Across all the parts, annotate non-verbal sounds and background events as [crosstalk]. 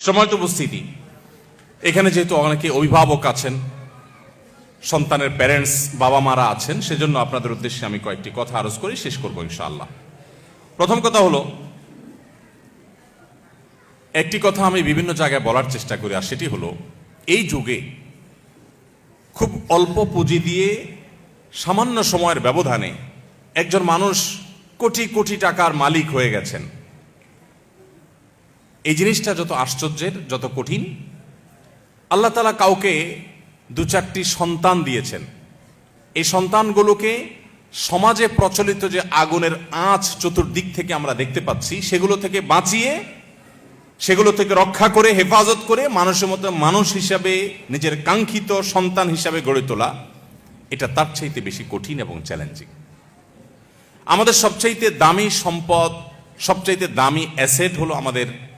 সময়ত উপস্থিতি। এখানে যেহেতু অনেকে অভিভাবক আছেন, সন্তানের প্যারেন্টস বাবা মারা আছেন, সেজন্য আপনাদের উদ্দেশ্যে আমি কয়েকটি কথা আরজ করি, শেষ করব ইনশাআল্লাহ। প্রথম কথা হলো, একটি কথা আমি বিভিন্ন জায়গায় বলার চেষ্টা করি, আর সেটি হলো, এই যুগে খুব অল্প পুঁজি দিয়ে সামান্য সময়ের ব্যবধানে একজন মানুষ কোটি কোটি টাকার মালিক হয়ে গেছেন। এই জিনিসটা যত আশ্চর্যের, যত কঠিন, আল্লাহ তালা কাউকে দু চারটি সন্তান দিয়েছেন। এই সন্তানগুলোকে সমাজে প্রচলিত যে আগুনের আঁচ চতুর্দিক থেকে আমরা দেখতে পাচ্ছি, সেগুলো থেকে বাঁচিয়ে, সেগুলো থেকে রক্ষা করে, হেফাজত করে মানুষের মতো মানুষ হিসাবে, নিজের কাঙ্ক্ষিত সন্তান হিসাবে গড়ে তোলা, এটা তার চাইতে বেশি কঠিন এবং চ্যালেঞ্জিং আমাদের সবচাইতে দামি সম্পদ, সবচাইতে দামি অ্যাসেট হলো আমাদের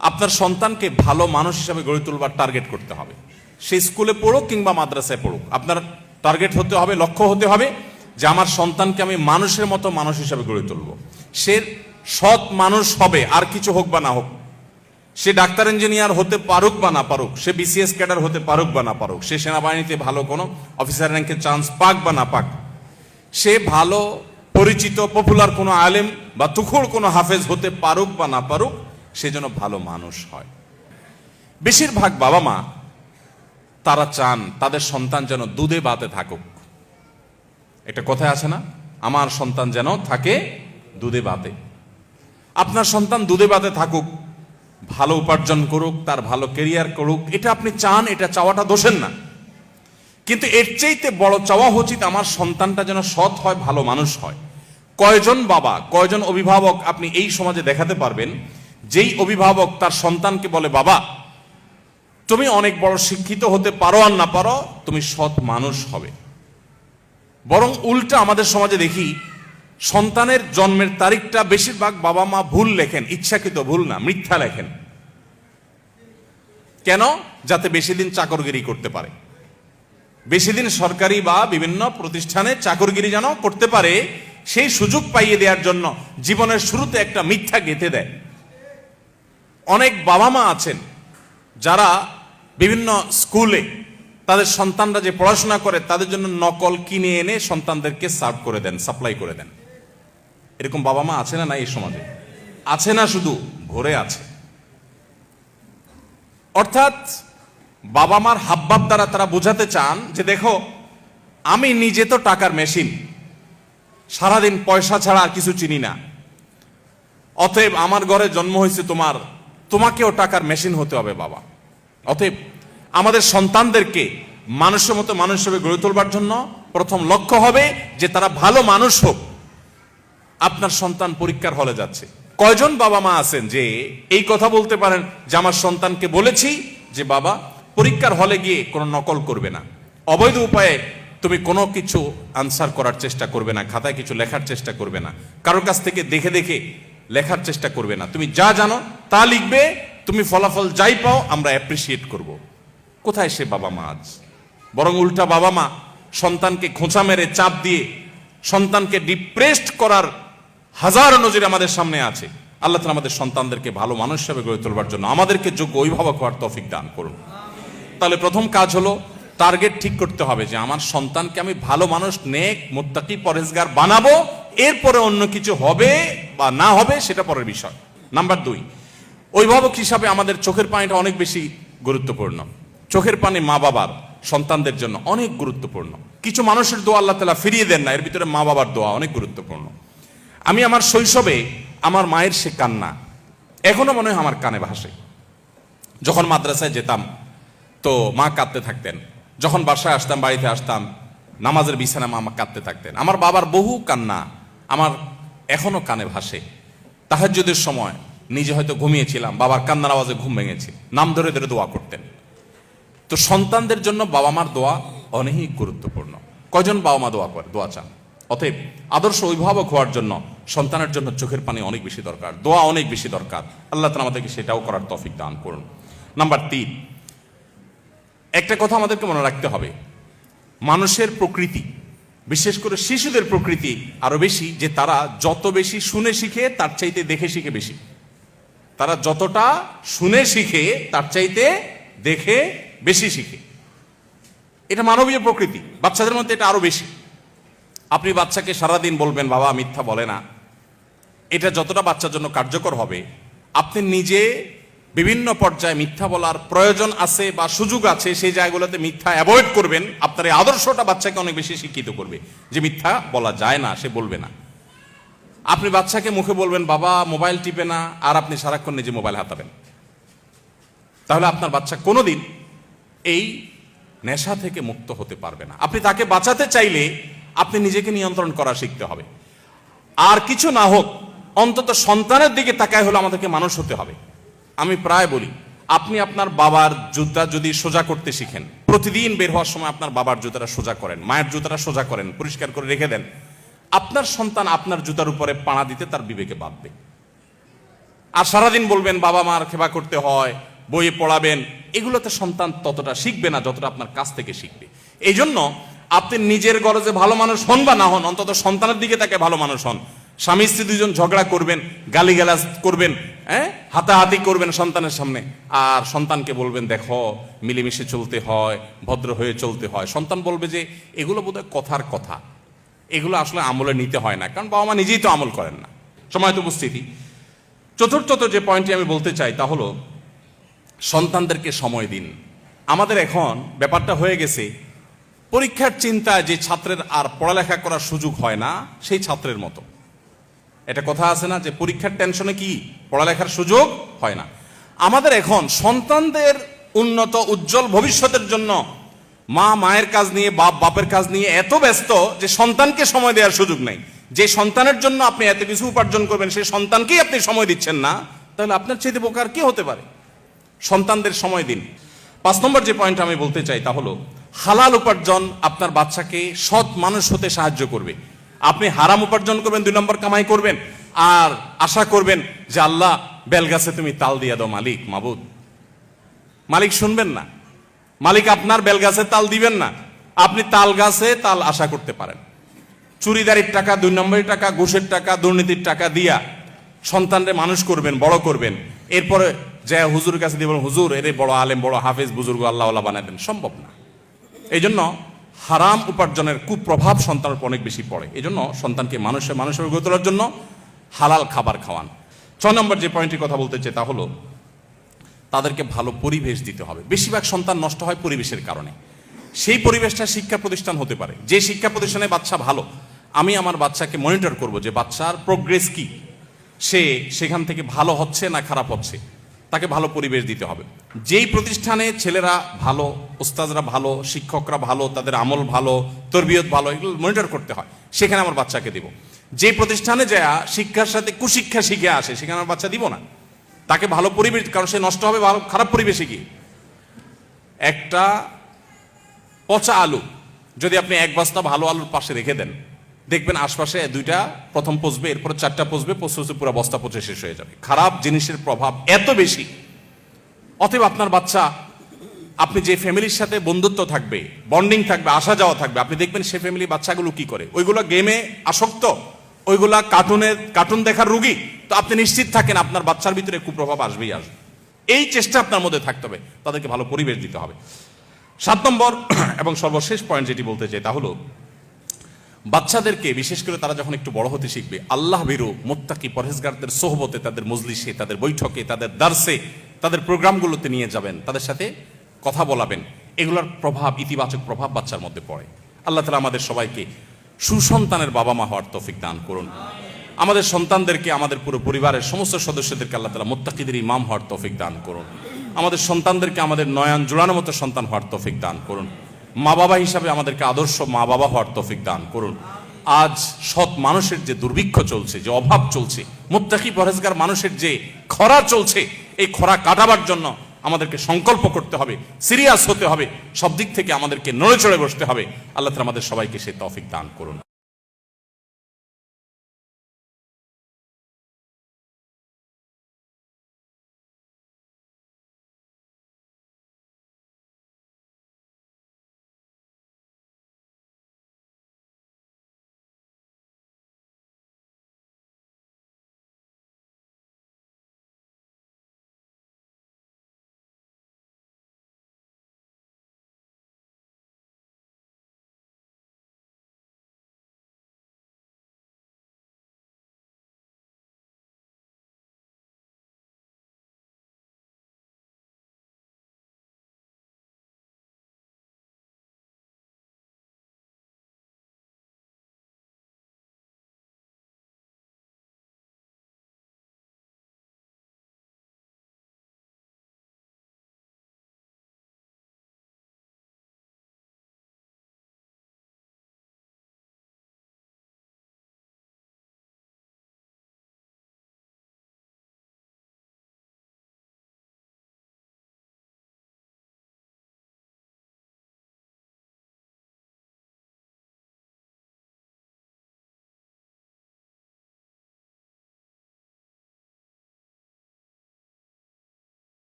আপনার সন্তানকে ভালো মানুষ হিসাবে গড়ে তুলবার টার্গেট করতে হবে। সে স্কুলে পড়ুক কিংবা মাদ্রাসায় পড়ুক, আপনার টার্গেট হতে হবে, লক্ষ্য হতে হবে যে আমার সন্তানকে আমি মানুষের মতো মানুষ হিসাবে গড়ে তুলব। সে সৎ মানুষ হবে, আর কিছু হোক বা না হোক। সে ডাক্তার ইঞ্জিনিয়ার হতে পারুক বা না পারুক, সে বিসিএস ক্যাডার হতে পারুক বা না পারুক, সে সেনাবাহিনীতে ভালো কোনো অফিসার র্যাঙ্কে চান্স পাক বা না পাক। সে ভালো, পরিচিত পপুলার কোনো আলেম বা তুখোড় কোনো হাফেজ হতে পারুক বা না পারুক সে যেন ভালো মানুষ হয়। বেশিরভাগ বাবা মা তারা চান তাদের সন্তান যেন দুধে বাতে থাকুক। এটা কথায় আছে না? আমার সন্তান যেন থাকে দুধে বাতে আপনার সন্তান দুধে বাতে থাকুক, ভালো উপার্জন করুক, তার ভালো কেরিয়ার করুক, এটা আপনি চান, এটা চাওয়াটা দোষের না। কিন্তু এর চাইতে বড় চাওয়া উচিত আমার সন্তানটা যেন সৎ হয়, ভালো মানুষ হয়। কয়জন বাবা, কয়জন অভিভাবক আপনি এই সমাজে দেখাতে পারবেন যেই অভিভাবক তার সন্তানকে বলে, বাবা, তুমি অনেক বড় শিক্ষিত হতে পারো আর না পারো, তুমি সৎ মানুষ হবে। বরং উল্টা আমাদের সমাজে দেখি, সন্তানের জন্মের তারিখটা বেশিরভাগ বাবা মা ভুল লেখেন, ইচ্ছাকৃত ভুল না, মিথ্যা লেখেন। কেন? যাতে বেশি দিন চাকরগিরি করতে পারে। বেশি দিন সরকারি বা বিভিন্ন প্রতিষ্ঠানে চাকরগিরি যেন করতে পারে, সেই সুযোগ পাইয়ে দেওয়ার জন্য জীবনের শুরুতে একটা মিথ্যা গেঁথে দেয়। অনেক বাবা মা আছেন যারা বিভিন্ন স্কুলে তাদের সন্তানরা যে পড়াশোনা করে তাদের জন্য নকল কিনে এনে সন্তানদেরকে সার্ভ করে দেন, সাপ্লাই করে দেন। এরকম বাবা মা আছে না না এই সমাজে? আছে না শুধু, ভরে আছে। অর্থাৎ বাবা মার হাবভাব দ্বারা তারা বোঝাতে চান যে দেখো, আমি নিজে তো টাকার মেশিন, সারাদিন পয়সা ছাড়া আর কিছু চিনি না। অতএব আমার ঘরে জন্ম হয়েছে তোমার তোমাকেও টাকার মেশিন হতে হবে, বাবা। অতএব আমাদের সন্তানদেরকে মানুষের মতো মানুষ হিসেবে গড়ে তোলবার জন্য প্রথম লক্ষ্য হবে যে তারা ভালো মানুষ হোক। আপনার সন্তান পরীক্ষার হলে যাচ্ছে। কয়জন বাবা মা আছেন যে এই কথা বলতে পারেন যে আমার সন্তানকে বলেছি যে, বাবা, পরীক্ষার হলে গিয়ে কোনো নকল করবে না। অবৈধ উপায়ে তুমি কোনো কিছু আনসার করার চেষ্টা করবে না, খাতায় কিছু লেখার চেষ্টা করবে না। কারোর কাছ থেকে দেখে দেখে লেখার চেষ্টা করবে না। তুমি যা জানো, তা লিখবে, তুমি ফলাফল যাই পাও, আমরা অ্যাপ্রিসিয়েট করব। কোথায় সে বাবা মা আজ? বরং উল্টা বাবা মা সন্তানকে খোঁচা মেরে চাপ দিয়ে সন্তানকে ডিপ্রেসড করার হাজার নজির আমাদের সামনে আছে। আল্লাহ তালা আমাদের সন্তানদেরকে ভালো মানুষ হিসেবে গড়ে তোলবার জন্য আমাদেরকে যোগ্য অভিভাবক হওয়ার তফিক দান করুন। তাহলে প্রথম কাজ হলো টার্গেট ঠিক করতে হবে যে আমার সন্তানকে আমি ভালো মানুষ, নেক, মোত্তাকি পরেজগার বানাবো এরপরে অন্য কিছু হবে বা না হবে, সেটা পরের বিষয়। নাম্বার দুই, অভিভাবক হিসাবে আমাদের চোখের পানিটা অনেক বেশি গুরুত্বপূর্ণ। চোখের পানি মা বাবার, সন্তানদের জন্য অনেক গুরুত্বপূর্ণ। কিছু মানুষের দোয়া আল্লাহ তালা ফিরিয়ে দেন না, এর ভিতরে মা বাবার দোয়া অনেক গুরুত্বপূর্ণ। আমি আমার শৈশবে আমার মায়ের সে কান্না, এখনও মনে হয় আমার কানে ভাসে। যখন মাদ্রাসায় যেতাম, তো মা কাঁদতে থাকতেন। যখন বাসায় আসতাম, বাড়িতে আসতাম, নামাজের বিছানা মা কাঁদতে থাকতেন। আমার বাবার বহু কান্না আমার এখনও কানে ভাসে। তাহাজ্জুদের সময় নিজে হয়তো ঘুমিয়েছিলাম, বাবার কান্নার আওয়াজে ঘুম ভেঙেছে। নাম ধরে ধরে দোয়া করতেন। তো সন্তানদের জন্য বাবা মার দোয়া অনেক গুরুত্বপূর্ণ। কয়জন বাবা মা দোয়া করে? দোয়া চান। অতএব আদর্শ অভিভাবক হওয়ার জন্য সন্তানের জন্য চোখের পানি অনেক বেশি দরকার, দোয়া অনেক বেশি দরকার। আল্লাহ তালা আমাদেরকে সেটাও করার তফিক দান করুন। নাম্বার তিন, একটা কথা আমাদেরকে মনে রাখতে হবে। মানুষের প্রকৃতি বিশেষ করে শিশুদের প্রকৃতি আরও বেশি যে তারা যত বেশি শুনে শিখে, তার চাইতে দেখে শিখে বেশি। তারা যতটা শুনে শিখে, তার চাইতে দেখে বেশি শিখে। এটা মানবীয় প্রকৃতি, বাচ্চাদের মধ্যে এটা আরও বেশি। আপনি বাচ্চাকে সারাদিন বলবেন, বাবা, মিথ্যা বলে না। এটা যতটা বাচ্চার জন্য কার্যকর হবে, আপনি নিজে বিভিন্ন পর্যায়ে মিথ্যা বলার প্রয়োজন আছে বা সুযোগ আছে, সেই জায়গাগুলোতে মিথ্যা অ্যাভয়েড করবেন। আপনার এই আদর্শটা বাচ্চাকে অনেক বেশি শিক্ষিত করবে যে মিথ্যা বলা যায় না, সে বলবে না। আপনি বাচ্চাকে মুখে বলবেন, বাবা মোবাইল টিপে না, আর আপনি সারাক্ষণ নিজে মোবাইল হাতাবেন। তাহলে আপনার বাচ্চা কোনোদিন এই নেশা থেকে মুক্ত হতে পারবে না। আপনি তাকে বাঁচাতে চাইলে আপনি নিজেকে নিয়ন্ত্রণ করা শিখতে হবে। আর কিছু না হোক, অন্তত সন্তানের দিকে তাকায় হলে আমাদেরকে মানুষ হতে হবে। আমি প্রায় বলি, আপনি আপনার বাবার জুতা যদি সোজা করতে শিখেন, প্রতিদিন বের হওয়ার সময় আপনার বাবার জুতাটা সোজা করেন, মায়ের জুতাটা সোজা করেন, পরিষ্কার করে রেখে দেন, আপনার সন্তান আপনার জুতার উপরে পাড়া দিতে তার বিবেকে বাঁধবে আর সারাদিন বলবেন, বাবা মার খেবা করতে হয়, বইয়ে পড়াবেন। এগুলোতে সন্তান ততটা শিখবে না যতটা আপনার কাছ থেকে শিখবে। এই জন্য আপনি নিজের গরজে ভালো মানুষ হন বা না হন, অন্তত সন্তানের দিকে তাকে ভালো মানুষ হন। স্বামী স্ত্রী দুজন ঝগড়া করবেন, গালিগালাজ করবেন হ্যাঁ? হাতাহাতি করবেন সন্তানের সামনে। আর সন্তানকে বলবেন, দেখো, মিলেমিশে চলতে হয়, ভদ্র হয়ে চলতে হয়। সন্তান বলবে যে, এগুলো বোধহয় কথার কথা। এগুলো আসলে আমলে নিতে হয় না, কারণ বাবা মা নিজেই তো আমল করেন না। সময় তো উপস্থিতি। চতুর্থত যে পয়েন্টটি আমি বলতে চাই তা হলো, সন্তানদেরকে সময় দিন। আমাদের এখন ব্যাপারটা হয়ে গেছে, পরীক্ষার চিন্তায় যে ছাত্রের আর পড়ালেখা করার সুযোগ হয় না, সেই ছাত্রের মতো। এটা কথা আছে না যে পরীক্ষার টেনশনে কি পড়ালেখার সুযোগ হয় না। আমাদের এখন সন্তানদের উন্নত, উজ্জ্বল ভবিষ্যতের জন্য মা, মায়ের কাজ নিয়ে, বাপ, বাপের কাজ নিয়ে এত ব্যস্ত যে সন্তানকে সময় দেওয়ার সুযোগ নেই। যে সন্তানের জন্য আপনি এত কিছু উপার্জন করবেন সেই সন্তানকেই আপনি সময় দিচ্ছেন না, তাহলে আপনার চেয়ে বোকার কি হতে পারে? সন্তানদের সময় দিন। পাঁচ নম্বর যে পয়েন্ট আমি বলতে চাই তা হলো, হালাল উপার্জন আপনার বাচ্চাকে সৎ মানুষ হতে সাহায্য করবে। আপনি হারাম উপার্জন করবেন দুই নম্বর কামাই করবেন। আর আশা করবেন যে আল্লাহ বেলগাছে তুমি তাল দিয়া দাও মালিক মাবুদ। মালিক শুনবেন না। মালিক আপনার বেলগাছে তাল দিবেন না। আপনি তাল গাছে তাল আশা করতে পারেন। চুরিদারির টাকা দুই নম্বরের টাকা ঘুষের টাকা দুর্নীতির টাকা দিয়া সন্তানরে মানুষ করবেন বড় করবেন। এরপরে যে হুজুরের কাছে দিয়ে বলুন, হুজুর এরে বড় আলেম বড় হাফেজ বুজুর্গ আল্লাহ বানায় দেন। সম্ভব না। এই জন্য হারাম উপার্জনের কুপ্রভাব সন্তানের উপর অনেক বেশি পড়ে। এই জন্য সন্তানকে মানুষের মানুষের গড়ে তোলার জন্য হালাল খাবার খাওয়ান। ছয় নম্বর যে পয়েন্টের কথা বলতে চাই তা হলো, তাদেরকে ভালো পরিবেশ দিতে হবে। বেশিরভাগ সন্তান নষ্ট হয় পরিবেশের কারণে। সেই পরিবেশটা শিক্ষা প্রতিষ্ঠান হতে পারে। যে শিক্ষা প্রতিষ্ঠানে বাচ্চা ভালো, আমি আমার বাচ্চাকে মনিটর করব যে বাচ্চার প্রোগ্রেস কি? সে সেখান থেকে ভালো হচ্ছে না খারাপ হচ্ছে? তাকে ভালো পরিবেশ দিতে হবে। যেই প্রতিষ্ঠানে ছেলেরা ভালো ওস্তাদরা ভালো, শিক্ষকরা ভালো, তাদের আমল ভালো, তরবিয়ত ভালো, এগুলো মনিটর করতে হয়, সেখানে আমার বাচ্চাকে দিব। যে প্রতিষ্ঠানে যা শিক্ষার সাথে কুশিক্ষা শিখে আসে, সেখানে আমার বাচ্চা দিব না। তাকে ভালো পরিবেশ, কারণ সে নষ্ট হবে ভালো, খারাপ পরিবেশে গিয়ে। একটা পচা আলু যদি আপনি এক বস্তা ভালো আলুর পাশে রেখে দেন দেখবেন আশপাশে দুইটা, প্রথম পচবে, এরপর চারটা পচবে, পচতে পচতে পুরো বস্তা পচে শেষ হয়ে যাবে। খারাপ জিনিসের প্রভাব এত বেশি। অতএব আপনার বাচ্চা, আপনি যে ফ্যামিলির সাথে বন্ধুত্ব থাকবে, বন্ডিং থাকবে, আসা যাওয়া থাকবে, আপনি দেখবেন সে ফ্যামিলি বাচ্চাগুলো কি করে? ওইগুলো গেমে আসক্ত, ওইগুলা কার্টুনের, কার্টুন দেখার রুগী। তো আপনি নিশ্চিত থাকেন আপনার বাচ্চার ভিতরে কুপ্রভাব আসবেই আসবে। এই চেষ্টা আপনার মধ্যে থাকতে হবে, তাদেরকে ভালো পরিবেশ দিতে হবে। সাত নম্বর, [clears throat] এবং সর্বশেষ পয়েন্ট যেটি বলতে চাই তা হলো বাচ্চাদেরকে, বিশেষ করে তারা যখন একটু বড় হতে শিখবে, আল্লাহ বেরো, মোত্তাকি পরহেজগারদের সোহবতে, তাদের মজলিসে, তাদের বৈঠকে, তাদের দার্সে, তাদের প্রোগ্রামগুলোতে নিয়ে যাবেন, তাদের সাথে কথা বলাবেন। এগুলোর প্রভাব, ইতিবাচক প্রভাব বাচ্চার মধ্যে পড়ে। আল্লাহ তালা আমাদের সবাইকে সুসন্তানের বাবা মা হওয়ার তৌফিক দান করুন। আমাদের সন্তানদেরকে, আমাদের পুরো পরিবারের সমস্ত সদস্যদেরকে আল্লাহ তালা মোত্তাকিদের ইমাম হওয়ার তৌফিক দান করুন। আমাদের সন্তানদেরকে, আমাদের নয়ন জোড়ানো মতো সন্তান হওয়ার তৌফিক দান করুন। মা বাবা হিসাবে আমাদেরকে আদর্শ মা বাবা হওয়ার তফিক দান করুন। আজ সৎ মানুষের যে দুর্ভিক্ষ চলছে, যে অভাব চলছে, মুত্তাকি পরেজগার মানুষের যে খরা চলছে, এই খরা কাটাবার জন্য আমাদেরকে সংকল্প করতে হবে, সিরিয়াস হতে হবে, সব দিক থেকে আমাদেরকে নড়ে চড়ে বসতে হবে। আল্লাহ তালা আমাদের সবাইকে সেই তফিক দান করুন।